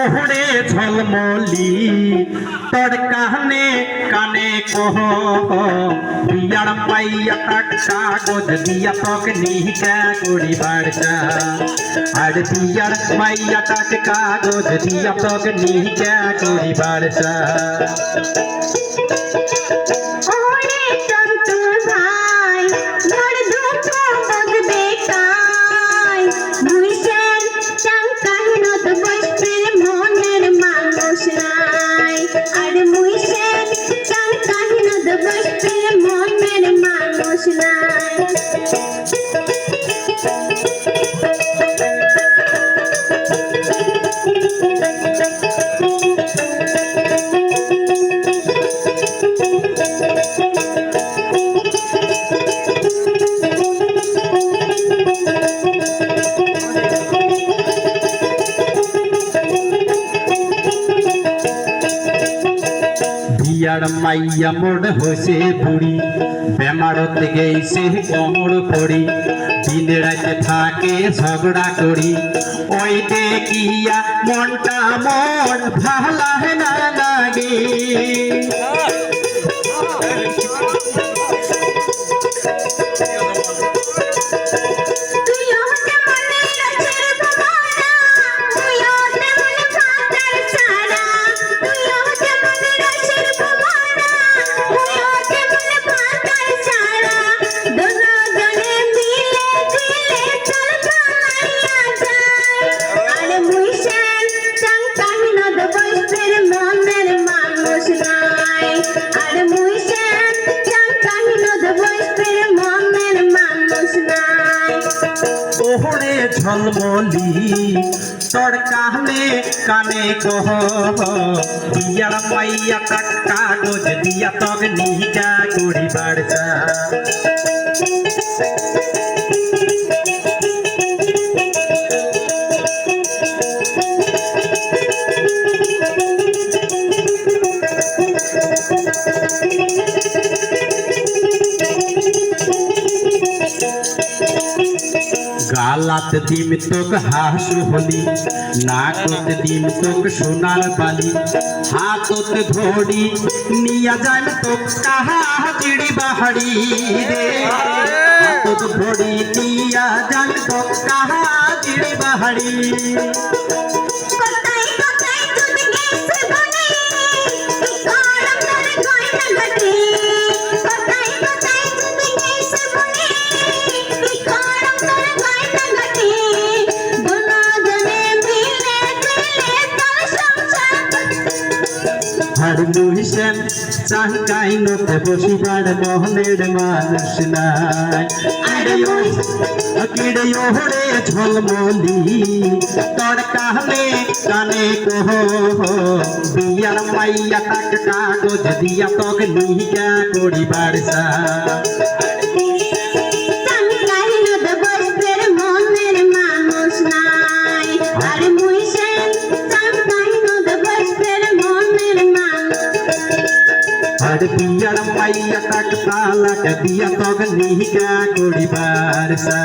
ওহরে ঝলমলি, তোর কাহনে কানে কহ। বিয়ার পাইয়া তাক কাগজ দিয়া তক নিহিকা করিবার চা। আর বিয়ার পাইয়া তাক কাগজ দিয়া তক নিহিকা করিবার চা। বিয়ার মাইয়া মোড় হয়েছে বুড়ি। বেমারত গেছে কোমর পড়ি। দিন রাতে থাকে ঝগড়া করি। ওই দেখিয়া মনটা মন ভালা না লাগে। ওহরে ঝলমলি তোর কাহনে কানে কহ বিয়ার মাইয়া তাক কাগজ দিয়া তক নিহিকা করিবার চা। গালাত দিম তোক হাসু হলি, নাকত দিম তোক সোনার বালি, হাতত ধরি নিয়া যাইম তোক কাহা চিড়ি বাহারি রে। হাতত ধরি নিয়া যাইম তোক কাহা চিড়ি বাহারি। আর মুহিসেন চাঙ্কাই নতে বসিবার মোহনের মানুষ নাই। কিড়ে ওহরে ঝলমলি তোর কাহলে কানে কহ, বিয়ার মাইয়া তাক কাগজ দিয়া তক নিহিকা করিবার সা আর বিয়ার মাইয়া তাক তালাক দিয়া তগ নিহিকা করিবার সা